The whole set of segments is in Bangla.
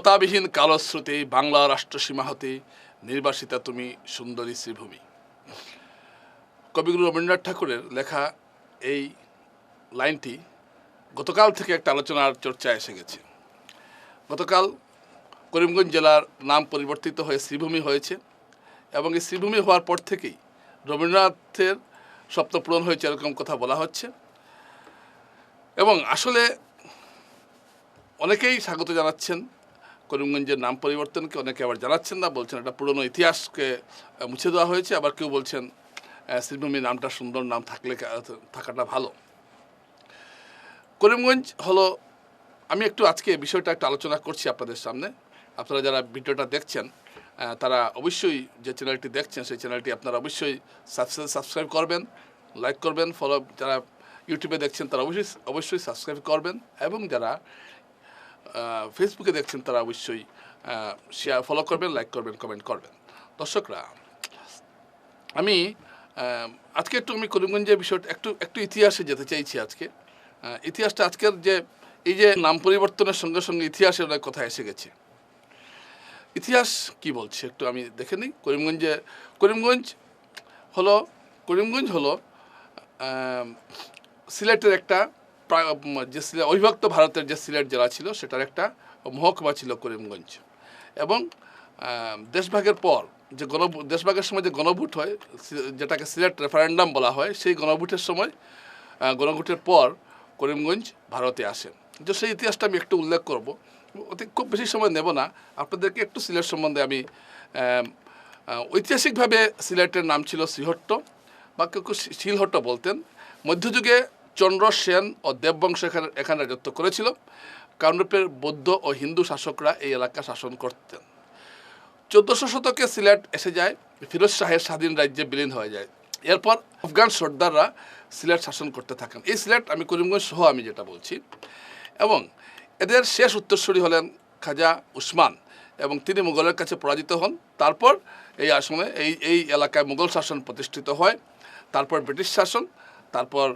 মমতাবিহীন কালশ্রুতি বাংলা রাষ্ট্রসীমা হতে নির্বাসিতা তুমি সুন্দরী শ্রীভূমি। কবিগুরু রবীন্দ্রনাথ ঠাকুরের লেখা এই লাইনটি গতকাল থেকে একটা আলোচনার চর্চায় এসে গেছে। গতকাল করিমগঞ্জ জেলার নাম পরিবর্তিত হয়ে শ্রীভূমি হয়েছে এবং এই শ্রীভূমি হওয়ার পর থেকেই রবীন্দ্রনাথের স্বপ্ন পূরণ হয়েছে এরকম কথা বলা হচ্ছে। এবং আসলে অনেকেই স্বাগত জানাচ্ছেন করিমগঞ্জের নাম পরিবর্তনকে অনেকে আবার জানাচ্ছেন না, বলছেন এটা পুরনো ইতিহাসকে মুছে দেওয়া হয়েছে। আবার কেউ বলছেন শ্রীভূমি নামটা সুন্দর নাম থাকলে থাকাটা ভালো। করিমগঞ্জ হলো, আমি একটু আজকে বিষয়টা একটু আলোচনা করছি আপনাদের সামনে। আপনারা যারা ভিডিওটা দেখছেন তারা অবশ্যই যে চ্যানেলটি দেখছেন, সেই চ্যানেলটি আপনারা অবশ্যই সাবস্ক্রাইব করবেন, লাইক করবেন, ফলো, যারা ইউটিউবে দেখছেন, তারা অবশ্যই অবশ্যই সাবস্ক্রাইব করবেন। এবং যারা ফেসবুকে দেখছেন তারা অবশ্যই শেয়ার ফলো করবেন লাইক করবেন কমেন্ট করবেন। দর্শকরা, আমি আজকে একটু আমি করিমগঞ্জের বিষয়টা একটু একটু ইতিহাসে যেতে চাইছি আজকে। ইতিহাসটা আজকের যে, এই যে নাম পরিবর্তনের সঙ্গে সঙ্গে ইতিহাসের অনেক কথা এসে গেছে। ইতিহাস কি বলছে একটু আমি দেখে নিই। করিমগঞ্জে, করিমগঞ্জ হলো করিমগঞ্জ হলো সিলেটের একটা যে সিলেট, অবিভক্ত ভারতের যে সিলেট জেলা ছিল, সেটার একটা মহকুমা ছিল করিমগঞ্জ। এবং দেশভাগের পর যে গণ, দেশভাগের সময় যে গণভোট হয় যেটাকে সিলেট রেফারেন্ডাম বলা হয়, সেই গণভোটের সময় গণভোটের পর করিমগঞ্জ ভারতে আসে। যে সেই ইতিহাসটা আমি একটু উল্লেখ করব। অতি, খুব বেশি সময় নেব না। আপনাদেরকে একটু সিলেট সম্বন্ধে আমি ঐতিহাসিকভাবে সিলেটের নাম ছিল শ্রীহট্ট, বা কেউ শিলহট্ট বলতেন। মধ্যযুগে চন্দ্র সেন ও দেববংশ এখানে এখানে রাজত্ব করেছিল। কামরূপের বৌদ্ধ ও হিন্দু শাসকরা এই এলাকা শাসন করতেন। চোদ্দোশো শতকে সিলেট এসে যায়, ফিরোজ শাহের স্বাধীন রাজ্যে বিলীন হয়ে যায়। এরপর আফগান সর্দাররা সিলেট শাসন করতে থাকেন। এই সিলেট আমি করিমগঞ্জ সহ আমি যেটা বলছি। এবং এদের শেষ উত্তরসূরি হলেন খাজা উসমান এবং তিনি মুঘলের কাছে পরাজিত হন। তারপর এই আসনে এই এই এলাকায় মুঘল শাসন প্রতিষ্ঠিত হয়। তারপর ব্রিটিশ শাসন। তারপর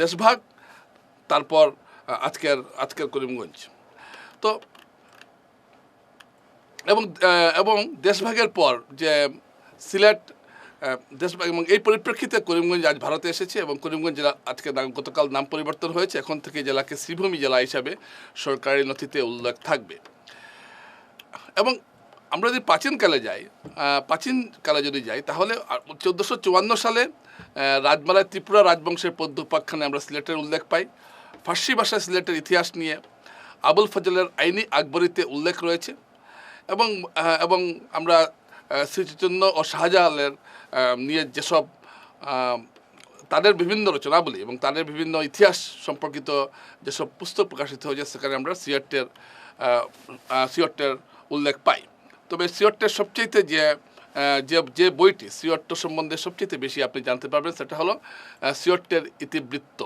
দেশভাগ, তারপর আজকের আজকের করিমগঞ্জ। তো, এবং এবং দেশভাগের পর যে সিলেট দেশভাগ এবং এই পরিপ্রেক্ষিতে করিমগঞ্জ আজ ভারতে এসেছে এবং করিমগঞ্জ জেলা আজকে গতকাল নাম পরিবর্তন হয়েছে। এখন থেকে জেলাকে শ্রীভূমি জেলা হিসাবে সরকারি নথিতে উল্লেখ থাকবে। এবং আমরা যদি প্রাচীনকালে যাই প্রাচীনকালে যদি যাই, তাহলে চোদ্দোশো চুয়ান্ন সালে রাজমালায় ত্রিপুরা রাজবংশের পদ্মোপাখ্যানে আমরা সিলেটের উল্লেখ পাই। ফার্সি ভাষায় সিলেটের ইতিহাস নিয়ে আবুল ফজলের আইনি আকবরীতে উল্লেখ রয়েছে এবং এবং আমরা শ্রীচৈতন্য ও শাহজাহালের নিয়ে যেসব তাদের বিভিন্ন রচনাবলী এবং তাদের বিভিন্ন ইতিহাস সম্পর্কিত যেসব পুস্তক প্রকাশিত হয়েছে, সেখানে আমরা সিয়ারটের সিয়ট্টের উল্লেখ পাই। তবে সিয়ট্টের সবচেয়ে যে যে যে বইটি সিয়ট্ট সম্বন্ধে সবচেয়ে বেশি আপনি জানতে পারবেন সেটা হলো সিয়ট্টের ইতিবৃত্ত।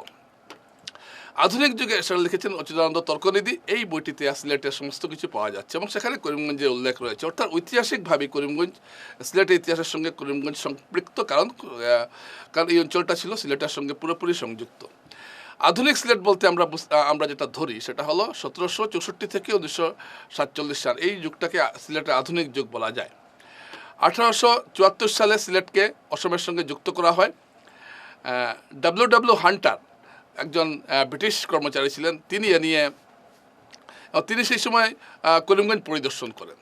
আধুনিক যুগে সেটা লিখেছেন অচ্যুতানন্দ তর্কনিধি। এই বইটিতে সিলেটের সমস্ত কিছু পাওয়া যাচ্ছে এবং সেখানে করিমগঞ্জের উল্লেখ রয়েছে। অর্থাৎ ঐতিহাসিকভাবে করিমগঞ্জ, সিলেটের ইতিহাসের সঙ্গে করিমগঞ্জ সম্পৃক্ত, কারণ কারণ এই অঞ্চলটা ছিল সিলেটের সঙ্গে পুরোপুরি সংযুক্ত। আধুনিক সিলেট বলতে আমরা আমরা যেটা ধরি সেটা হলো সতেরোশো চৌষট্টি থেকে উনিশশো সাতচল্লিশ সাল। এই যুগটাকে সিলেটের আধুনিক যুগ বলা যায়। আঠারোশো চুয়াত্তর সালে সিলেটকে অসমের সঙ্গে যুক্ত করা হয়। ডাব্লিউ ডাব্লিউ হান্টার একজন ব্রিটিশ কর্মচারী ছিলেন। তিনি এ নিয়ে তিনি সেই সময় করিমগঞ্জ পরিদর্শন করেন।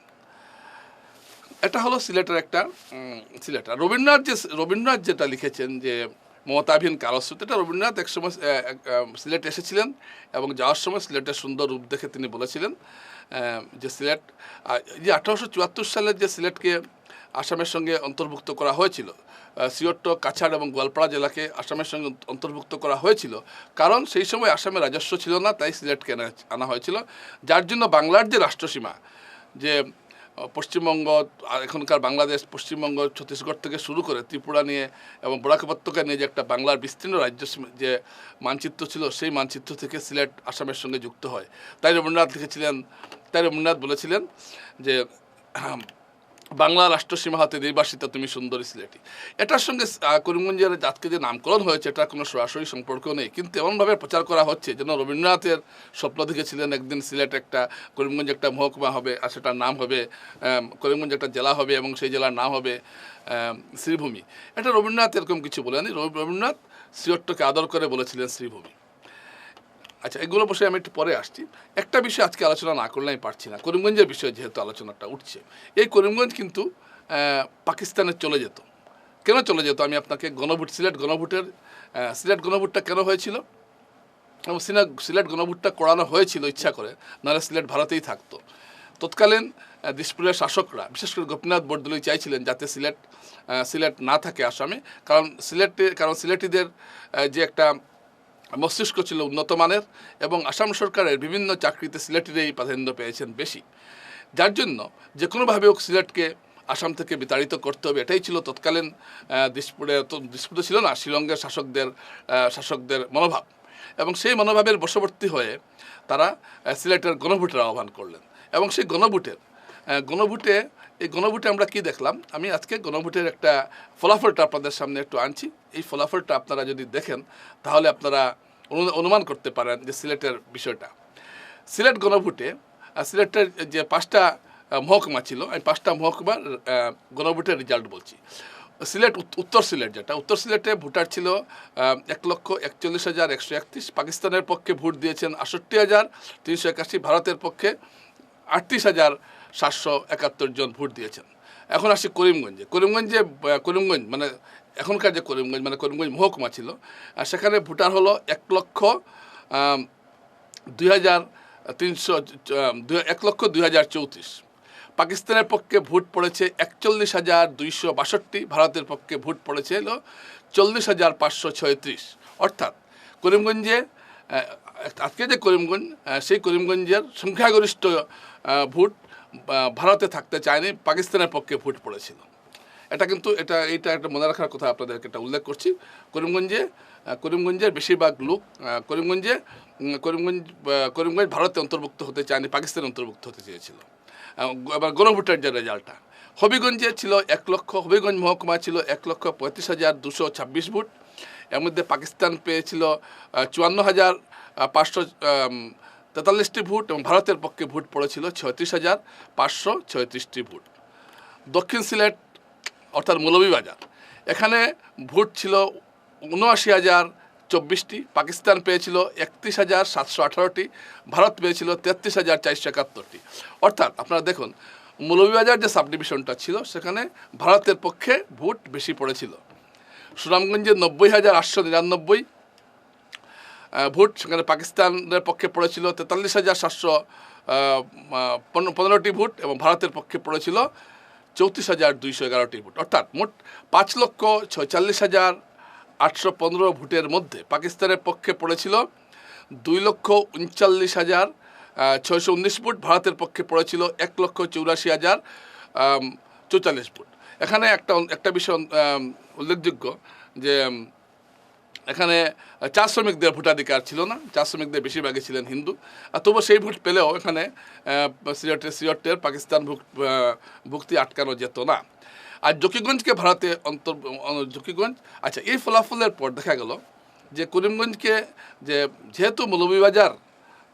এটা হলো সিলেটের একটা উম, সিলেট। আর রবীন্দ্রনাথ যে রবীন্দ্রনাথ যেটা লিখেছেন যে মমতাবিহীন কারস্রোত এটা রবীন্দ্রনাথ এক সময় আহ, এক, আহ, সিলেট এসেছিলেন এবং যাওয়ার সময় সিলেটের সুন্দর রূপ দেখে তিনি বলেছিলেন যে সিলেট যে আঠারোশো চুয়াত্তর সালের যে সিলেটকে আসামের সঙ্গে অন্তর্ভুক্ত করা হয়েছিল আহ, সিয়ট্ট কাছাড় এবং গোয়ালপাড়া জেলাকে আসামের সঙ্গে অন্তর্ভুক্ত করা হয়েছিল কারণ সেই সময় আসামে রাজস্ব ছিল না তাই সিলেটকে আনা হয়েছিল যার জন্য বাংলার যে রাষ্ট্রসীমা যে পশ্চিমবঙ্গ এখনকার বাংলাদেশ, পশ্চিমবঙ্গ, ছত্তিশগড় থেকে শুরু করে ত্রিপুরা নিয়ে এবং বরাক উপত্যকা নিয়ে যে একটা বাংলার বিস্তীর্ণ রাজ্য যে মানচিত্র ছিল, সেই মানচিত্র থেকে সিলেট আসামের সঙ্গে যুক্ত হয়। তাই রবীন্দ্রনাথ লিখেছিলেন, তাই রবীন্দ্রনাথ বলেছিলেন যে বাংলা রাষ্ট্রসীমা হাতে নির্বাসিত তুমি সুন্দরী সিলেটি এটার সঙ্গে করিমগঞ্জের আজকে যে নামকরণ হয়েছে এটা কোনো সরাসরি সম্পর্ক নেই। কিন্তু এমনভাবে প্রচার করা হচ্ছে যেন রবীন্দ্রনাথের স্বপ্ন দেখেছিলেন একদিন সিলেট একটা, করিমগঞ্জ একটা মহকুমা হবে, আর সেটার নাম হবে করিমগঞ্জ একটা জেলা হবে এবং সেই জেলার নাম হবে শ্রীভূমি। এটা রবীন্দ্রনাথ এরকম কিছু বলেনি রবি- রবীন্দ্রনাথ শ্রীয়ট্টকে আদর করে বলেছিলেন শ্রীভূমি। আচ্ছা এগুলো বসে আমি একটু পরে আসছি। একটা বিষয় আজকে আলোচনা না করলে আমি পারছি না। করিমগঞ্জের বিষয়ে যেহেতু আলোচনাটা উঠছে, এই করিমগঞ্জ কিন্তু পাকিস্তানে চলে যেত। কেন চলে যেত? আমি আপনাকে গণভোট, সিলেট গণভোটের সিলেট গণভোটটা কেন হয়েছিল? এবং সিলেট সিলেট গণভোটটা করানো হয়েছিল, ইচ্ছা করে, নাহলে সিলেট ভারতেই থাকতো। তৎকালীন দিসপুরের শাসকরা, বিশেষ করে গোপীনাথ বরদলৈ চাইছিলেন যাতে সিলেট সিলেট না থাকে আসামে। কারণ সিলেটে, কারণ সিলেটিদের যে একটা মস্তিষ্ক ছিল উন্নত মানের এবং আসাম সরকারের বিভিন্ন চাকরিতে সিলেটেরই প্রাধান্য পেয়েছেন বেশি। যার জন্য যে কোনোভাবে হোক সিলেটকে আসাম থেকে বিতাড়িত করতে হবে, এটাই ছিল তৎকালীন দিসপুরে দিসপুরে ছিল না, শিলংয়ের শাসকদের শাসকদের মনোভাব। এবং সেই মনোভাবের বশবর্তী হয়ে তারা সিলেটের গণভোটের আহ্বান করলেন। এবং সেই গণভোটের গণভোটে এই গণভোটে আমরা কি দেখলাম? আমি আজকে গণভোটের একটা ফলাফলটা আপনাদের সামনে একটু আনছি। এই ফলাফলটা আপনারা যদি দেখেন, তাহলে আপনারা অনুমান করতে পারেন যে সিলেটের বিষয়টা। সিলেট গণভোটে সিলেটের যে পাঁচটা মহকুমা ছিল আমি পাঁচটা মহকুমার গণভোটের রেজাল্ট বলছি। সিলেট উত্তর সিলেট যেটা, উত্তর সিলেটে ভোটার ছিল এক লক্ষ একচল্লিশ হাজার একশো একত্রিশ। পাকিস্তানের পক্ষে ভোট দিয়েছেন আষট্টি হাজার তিনশো একাশি। ভারতের পক্ষে আটত্রিশ হাজার সাতশো একাত্তর জন ভোট দিয়েছেন। এখন আসি করিমগঞ্জে। করিমগঞ্জে করিমগঞ্জ মানে এখনকার যে করিমগঞ্জ মানে করিমগঞ্জ মহকুমা ছিল আর সেখানে ভোটার হলো এক লক্ষ দুই হাজার তিনশো এক লক্ষ দুই হাজার চৌত্রিশ। পাকিস্তানের পক্ষে ভোট পড়েছে একচল্লিশ হাজার দুইশো বাষট্টি, ভারতের পক্ষে ভোট পড়েছে চল্লিশ হাজার পাঁচশো ছয়ত্রিশ। অর্থাৎ করিমগঞ্জে আজকে যে করিমগঞ্জ সেই করিমগঞ্জের সংখ্যাগরিষ্ঠ ভোট ভারতে থাকতে চায়নি, পাকিস্তানের পক্ষে ভোট পড়েছিল। এটা কিন্তু এটা এটা একটা মনে রাখার কথা আপনাদেরকে এটা উল্লেখ করছি। করিমগঞ্জে করিমগঞ্জের বেশিরভাগ লোক করিমগঞ্জে করিমগঞ্জ করিমগঞ্জ ভারতে অন্তর্ভুক্ত হতে চায়নি, পাকিস্তানে অন্তর্ভুক্ত হতে চেয়েছিল। এবার গণভোটের যে রেজাল্টটা, হবিগঞ্জে ছিল এক লক্ষ, হবিগঞ্জ মহকুমা ছিল এক লক্ষ পঁয়ত্রিশ হাজার দুশো ছাব্বিশ ভোট। এর মধ্যে পাকিস্তান পেয়েছিল চুয়ান্ন হাজার পাঁচশো তেতাল্লিশটি ভোট এবং ভারতের পক্ষে ভোট পড়েছিল ছয়ত্রিশ হাজার পাঁচশো ছয়ত্রিশটি ভোট। দক্ষিণ সিলেট অর্থাৎ মৌলভীবাজার, এখানে ভোট ছিল উনআশি হাজার চব্বিশটি, পাকিস্তান পেয়েছিল একত্রিশ হাজার সাতশো আঠারোটি, ভারত পেয়েছিল তেত্রিশ হাজার চারশো একাত্তরটি। অর্থাৎ আপনারা দেখুন, মৌলভীবাজার যে সাবডিভিশনটা ছিল, সেখানে ভারতের পক্ষে ভোট বেশি পড়েছিল। সুনামগঞ্জে নব্বই হাজার আটশো নিরানব্বই ভোট সেখানে পাকিস্তানের পক্ষে পড়েছিল তেতাল্লিশ হাজার সাতশো পনেরোটি ভোট এবং ভারতের পক্ষে পড়েছিল চৌত্রিশ হাজার দুইশো এগারোটি ভোট। অর্থাৎ মোট পাঁচ লক্ষ ছয়চল্লিশ হাজার আটশো পনেরো ভোটের মধ্যে পাকিস্তানের পক্ষে পড়েছিল দুই লক্ষ উনচল্লিশ হাজার ছয়শো উনিশ ভোট, ভারতের পক্ষে পড়েছিল এক লক্ষ চৌরাশি হাজার চৌচল্লিশ ভোট। এখানে একটা একটা বিষয় উল্লেখযোগ্য যে এখানে চা শ্রমিকদের ভোটাধিকার ছিল না চা শ্রমিকদের বেশিরভাগই ছিলেন হিন্দু। আর তবু সেই ভোট পেলেও এখানে সিলেটের সিলেটের পাকিস্তান ভুক- ভুক্তি আটকানো যেত না। আর জকিগঞ্জকে ভারতে অন্তর জকিগঞ্জ আচ্ছা এই ফলাফলের পর দেখা গেল যে করিমগঞ্জকে, যে যেহেতু মৌলভীবাজার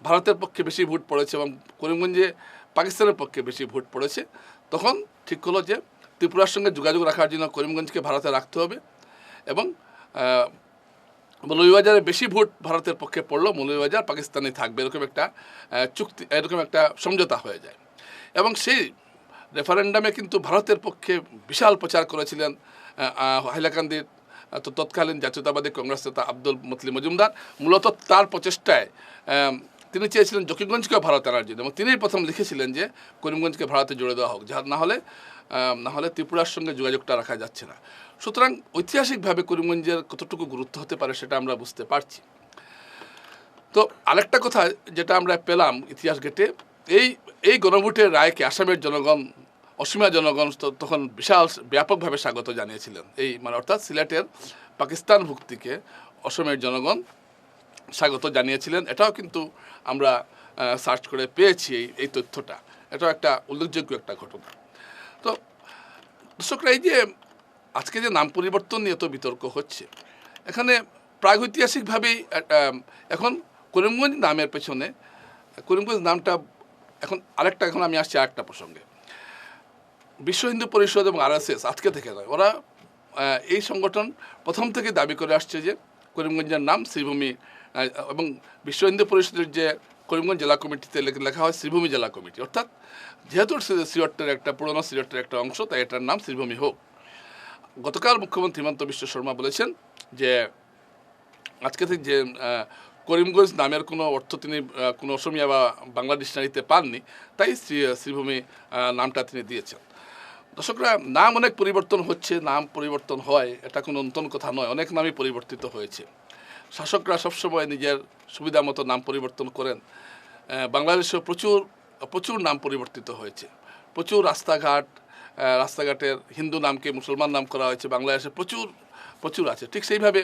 ভারতের পক্ষে বেশি ভোট পড়েছে এবং করিমগঞ্জে পাকিস্তানের পক্ষে বেশি ভোট পড়েছে, তখন ঠিক হলো যে ত্রিপুরার সঙ্গে যোগাযোগ রাখার জন্য করিমগঞ্জকে ভারতে রাখতে হবে এবং মৌলভীবাজারে বেশি ভোট ভারতের পক্ষে পড়ল মৌলভীবাজার পাকিস্তানে থাকবে, এরকম একটা চুক্তি, এরকম একটা সমঝোতা হয়ে যায়। এবং সেই রেফারেন্ডামে কিন্তু ভারতের পক্ষে বিশাল প্রচার করেছিলেন হাইলাকান্দির তো তৎকালীন জাতীয়তাবাদী কংগ্রেস নেতা আব্দুল মতলি মজুমদার। মূলত তার প্রচেষ্টায় তিনি চেয়েছিলেন জকিগঞ্জকে ভারত আনার জন্য এবং তিনিই প্রথম লিখেছিলেন যে করিমগঞ্জকে ভারতে জুড়ে দেওয়া হোক যা না হলে না হলে ত্রিপুরার সঙ্গে যোগাযোগটা রাখা যাচ্ছে না। সুতরাং ঐতিহাসিকভাবে করিমগঞ্জের কতটুকু গুরুত্ব হতে পারে সেটা আমরা বুঝতে পারছি। তো আরেকটা কথা যেটা আমরা পেলাম ইতিহাস গেটে, এই এই গণভোটের রায়কে আসামের জনগণ, অসীমা জনগণ তখন বিশাল, ব্যাপকভাবে স্বাগত জানিয়েছিলেন। এই মানে অর্থাৎ সিলেটের পাকিস্তান ভুক্তিকে অসমের জনগণ স্বাগত জানিয়েছিলেন। এটাও কিন্তু আমরা সার্চ করে পেয়েছি এই তথ্যটা। এটাও একটা উল্লেখযোগ্য একটা ঘটনা। তো, দর্শকরা, এই যে আজকে যে নাম পরিবর্তন নিয়ে তো বিতর্ক হচ্ছে, এখানে প্রাগৈতিহাসিকভাবেই এখন করিমগঞ্জ নামের পেছনে, করিমগঞ্জ নামটা এখন আরেকটা, এখন আমি আসছি আরেকটা প্রসঙ্গে। বিশ্ব হিন্দু পরিষদ এবং আরএসএস আজকে থেকে নয়, ওরা এই সংগঠন প্রথম থেকে দাবি করে আসছে যে করিমগঞ্জের নাম শ্রীভূমি এবং বিশ্ব হিন্দু পরিষদের যে করিমগঞ্জ জেলা কমিটিতে লেখ- হয় শ্রীভূমি জেলা কমিটি। অর্থাৎ যেহেতু সি- সিলেটের একটা পুরোনো সিলেটের একটা অংশ, তাই এটার নাম শ্রীভূমি হোক। গতকাল মুখ্যমন্ত্রী হিমন্ত বিশ্ব শর্মা বলেছেন যে আজকে থেকে যে করিমগঞ্জ নামের কোনো অর্থ তিনি কোনো অসমীয়া বা বাংলা ডিকশনারিতে পাননি, তাই শ্রী, শ্রীভূমি নামটা তিনি দিয়েছেন। দর্শকরা, নাম অনেক পরিবর্তন হচ্ছে, নাম পরিবর্তন হয়, এটা কোনো নতুন কথা নয়, অনেক নামই পরিবর্তিত হয়েছে। শাসকরা সবসময় নিজের সুবিধা মতো নাম পরিবর্তন করেন। বাংলাদেশেও প্রচুর প্রচুর নাম পরিবর্তিত হয়েছে। প্রচুর রাস্তাঘাট রাস্তাঘাটের হিন্দু নামকে মুসলমান নাম করা হয়েছে, বাংলাদেশে প্রচুর প্রচুর আছে। ঠিক সেইভাবে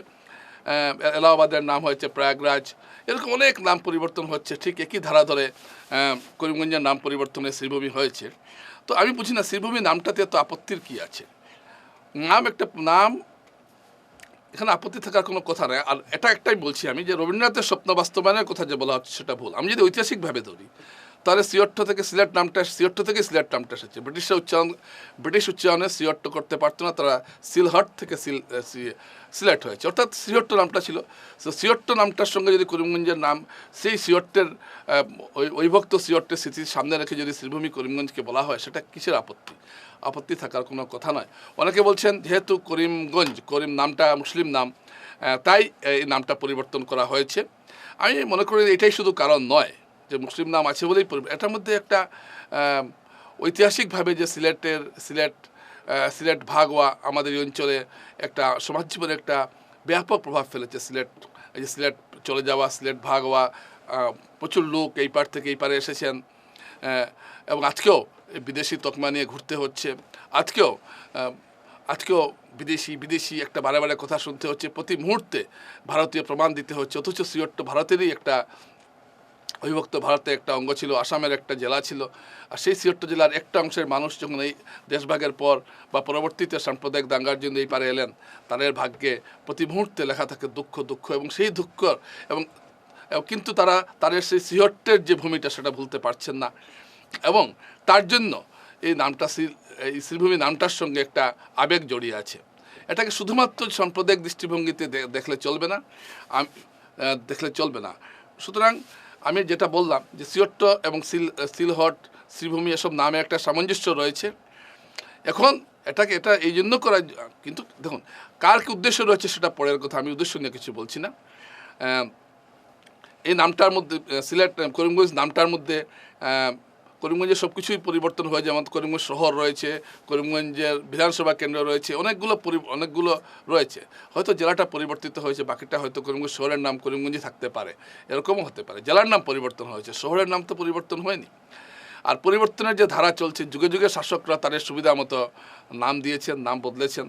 এলাহাবাদের নাম হয়েছে প্রয়াগরাজ। এরকম অনেক নাম পরিবর্তন হচ্ছে, ঠিক একই ধারা ধরে করিমগঞ্জের নাম পরিবর্তনে শ্রীভূমি হয়েছে। তো আমি বুঝি না, শ্রীভূমি নামটাতে এত আপত্তির কী আছে? নাম একটা, নাম এখানে আপত্তি থাকার কোনো কথা নেই। আর এটা একটাই বলছি আমি যে রবীন্দ্রনাথের স্বপ্ন বাস্তবায়নের কথা যে বলা হচ্ছে সেটা ভুল। আমি যদি ঐতিহাসিকভাবে ধরি, তাহলে সিয়ট্ট থেকে সিলেট নামটা সিয়ট্ট থেকে সিলেট নামটা এসেছে। ব্রিটিশরা উচ্চারণ, ব্রিটিশ উচ্চারণে সিয়ট্ট করতে পারতো না, তারা সিলহট থেকে সিল সিলেট হয়েছে। অর্থাৎ সিয়ট্ট নামটা ছিল। তো সিয়ট্ট নামটার সঙ্গে যদি করিমগঞ্জের নাম, সেই সিয়ট্টের ওই অবিভক্ত সিয়ট্টের স্মৃতির সামনে রেখে যদি শ্রীভূমি করিমগঞ্জকে বলা হয়, সেটা কিসের আপত্তি? আপত্তি থাকার কোনো কথা নয়। অনেকে বলছেন, যেহেতু করিমগঞ্জ, করিম নামটা মুসলিম নাম তাই এই নামটা পরিবর্তন করা হয়েছে। আমি মনে করি এটাই শুধু কারণ নয় যে মুসলিম নাম আছে বলেই এটার মধ্যে একটা ঐতিহাসিকভাবে যে সিলেটের, সিলেট সিলেট ভাগ হওয়া আমাদের এই অঞ্চলে একটা সমাজ জীবনে একটা ব্যাপক প্রভাব ফেলেছে। সিলেট, এই যে সিলেট চলে যাওয়া, সিলেট ভাগ হওয়া প্রচুর লোক এই পার থেকে এই পারে এসেছেন এবং আজকেও বিদেশি তকমা নিয়ে ঘুরতে হচ্ছে। আজকেও আজকেও বিদেশি বিদেশি একটা বারে বারে কথা শুনতে হচ্ছে। প্রতি মুহূর্তে ভারতীয় প্রমাণ দিতে হচ্ছে। অথচ সিওর ভারতেরই একটা অবিভক্ত ভারতের একটা অঙ্গ ছিল, আসামের একটা জেলা ছিল। আর সেই সিয়ট্ট জেলার একটা অংশের মানুষ যখন এই দেশভাগের পর বা পরবর্তীতে সাম্প্রদায়িক দাঙ্গার জন্য এই পারে এলেন, তাদের ভাগ্যে প্রতি মুহূর্তে লেখা থাকে দুঃখ দুঃখ এবং সেই দুঃখ এবং এবং কিন্তু তারা, তাদের সেই সিহট্টের যে ভূমিটা সেটা ভুলতে পারছেন না। এবং তার জন্য এই নামটা এই শ্রীভূমি নামটার সঙ্গে একটা আবেগ জড়িয়ে আছে। এটাকে শুধুমাত্র সাম্প্রদায়িক দৃষ্টিভঙ্গিতে দেখলে চলবে না। দেখলে চলবে না। সুতরাং আমি যেটা বললাম যে সিয়ট্ট এবং সিল, সিলহট, শ্রীভূমি এসব নামে একটা সামঞ্জস্য রয়েছে। এখন এটাকে, এটা এই জন্য করা, কিন্তু দেখুন, কার কি উদ্দেশ্য রয়েছে সেটা পরের কথা, আমি উদ্দেশ্য নিয়ে কিছু বলছি না। এই নামটার মধ্যে, সিলেট, করিমগঞ্জ নামটার মধ্যে আহ, করিমগঞ্জের সব কিছুই পরিবর্তন হয়ে যেমন করিমগঞ্জ শহর রয়েছে করিমগঞ্জের বিধানসভা কেন্দ্র রয়েছে অনেকগুলো অনেকগুলো রয়েছে। হয়তো জেলাটা পরিবর্তিত হয়েছে বাকিটা হয়তো করিমগঞ্জ শহরের নাম করিমগঞ্জই থাকতে পারে এরকমও হতে পারে। জেলার নাম পরিবর্তন হয়েছে শহরের নাম তো পরিবর্তন হয়নি। আর পরিবর্তনের যে ধারা চলছে যুগে যুগে শাসকরা তাদের সুবিধা মতো নাম দিয়েছেন নাম বদলেছেন।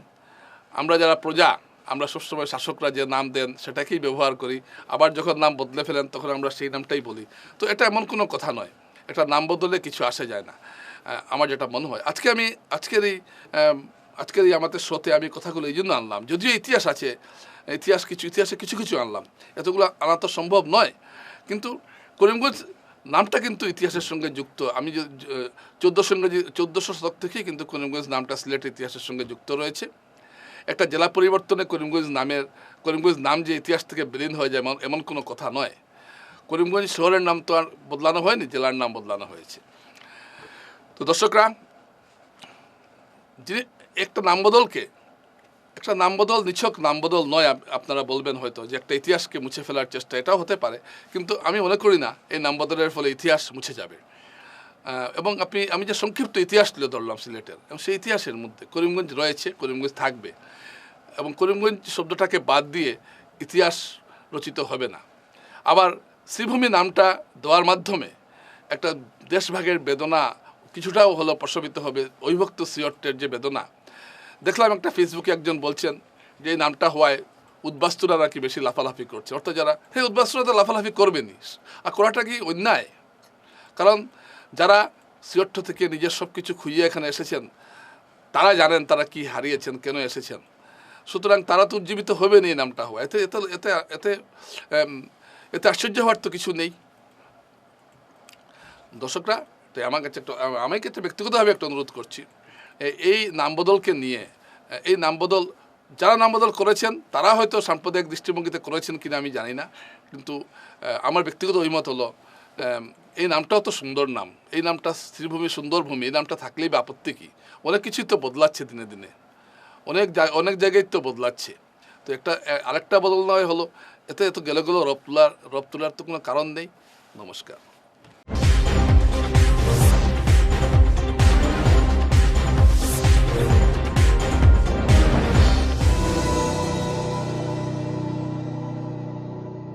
আমরা যারা প্রজা আমরা সবসময় শাসকরা যে নাম দেন সেটাকেই ব্যবহার করি। আবার যখন নাম বদলে ফেলেন তখন আমরা সেই নামটাই বলি। তো এটা এমন কোনো কথা নয়। এটা নাম বদলে কিছু আসে যায় না। আমার যেটা মনে হয়। আজকে আমি, আজকের এই আজকের এই আমাদের শোতে আমি কথাগুলো এই জন্য আনলাম। যদিও ইতিহাস আছে, ইতিহাস কিছু, ইতিহাসে কিছু কিছু আনলাম। এতগুলো আনা তো সম্ভব নয়। কিন্তু করিমগঞ্জ নামটা কিন্তু ইতিহাসের সঙ্গে যুক্ত। আমি চোদ্দোশো ইংরেজি, চোদ্দোশো শতক থেকেই কিন্তু করিমগঞ্জ নামটা সিলেট ইতিহাসের সঙ্গে যুক্ত রয়েছে। একটা জেলা পরিবর্তনে করিমগঞ্জ নামের, করিমগঞ্জ নাম যে ইতিহাস থেকে বিলীন হয়ে যায় এমন কোনো কথা নয়। করিমগঞ্জ শহরের নাম তো আর বদলানো হয়নি, জেলার নাম বদলানো হয়েছে। তো দর্শকরা, যিনি একটা নাম বদলকে একটা নাম বদল নিছক নাম বদল নয় আপনারা বলবেন হয়তো যে একটা ইতিহাসকে মুছে ফেলার চেষ্টা, এটাও হতে পারে। কিন্তু আমি মনে করি না, এই নাম বদলের ফলে ইতিহাস মুছে যাবে। এবং আপনি, আমি যে সংক্ষিপ্ত ইতিহাস তুলে ধরলাম সিলেটের, এবং সেই ইতিহাসের মধ্যে করিমগঞ্জ রয়েছে, করিমগঞ্জ থাকবে, এবং করিমগঞ্জ শব্দটাকে বাদ দিয়ে ইতিহাস রচিত হবে না। আবার শ্রীভূমি নামটা দেওয়ার মাধ্যমে একটা দেশভাগের বেদনা কিছুটাও হলো প্রশমিত হবে। অবিভক্ত সিয়ট্টের যে বেদনা। দেখলাম একটা ফেসবুকে একজন বলছেন যে এই নামটা হওয়ায় উদ্বাস্তুরা নাকি বেশি লাফালাফি করছে। অর্থাৎ যারা হ্যাঁ উদ্বাস্তুরা তো লাফালাফি করবেনি আর করাটা কি অন্যায়? কারণ যারা সিয়ট্ট থেকে নিজের সব কিছু খুঁজিয়ে এখানে এসেছেন, তারা জানেন তারা কি হারিয়েছেন, কেন এসেছেন। সুতরাং তারা তো উজ্জীবিত হবেন এই নামটা হওয়া এতে এতে এতে এতে এতে আশ্চর্য হওয়ার তো কিছু নেই। দর্শকরা তাই আমার কাছে একটা আম- আমি ক্ষেত্রে ব্যক্তিগতভাবে একটা অনুরোধ করছি। এই নাম বদলকে নিয়ে এই নাম বদল যারা নাম বদল করেছেন, তারা হয়তো সাম্প্রদায়িক দৃষ্টিভঙ্গিতে করেছেন কিনা আমি জানি না। কিন্তু আমার ব্যক্তিগত অভিমত হলো এই নামটাও তো সুন্দর নাম। এই নামটা শ্রীভূমি সুন্দর ভূমি, এই নামটা থাকলেই বা আপত্তি কী? অনেক কিছুই তো বদলাচ্ছে দিনে দিনে। অনেক অনেক জায়গায় তো বদলাচ্ছে। তো একটা আরেকটা বদল নয় হলো এতে এত গেলে গেলো রব তোলার রব তোলার তো কোনো কারণ নেই। নমস্কার।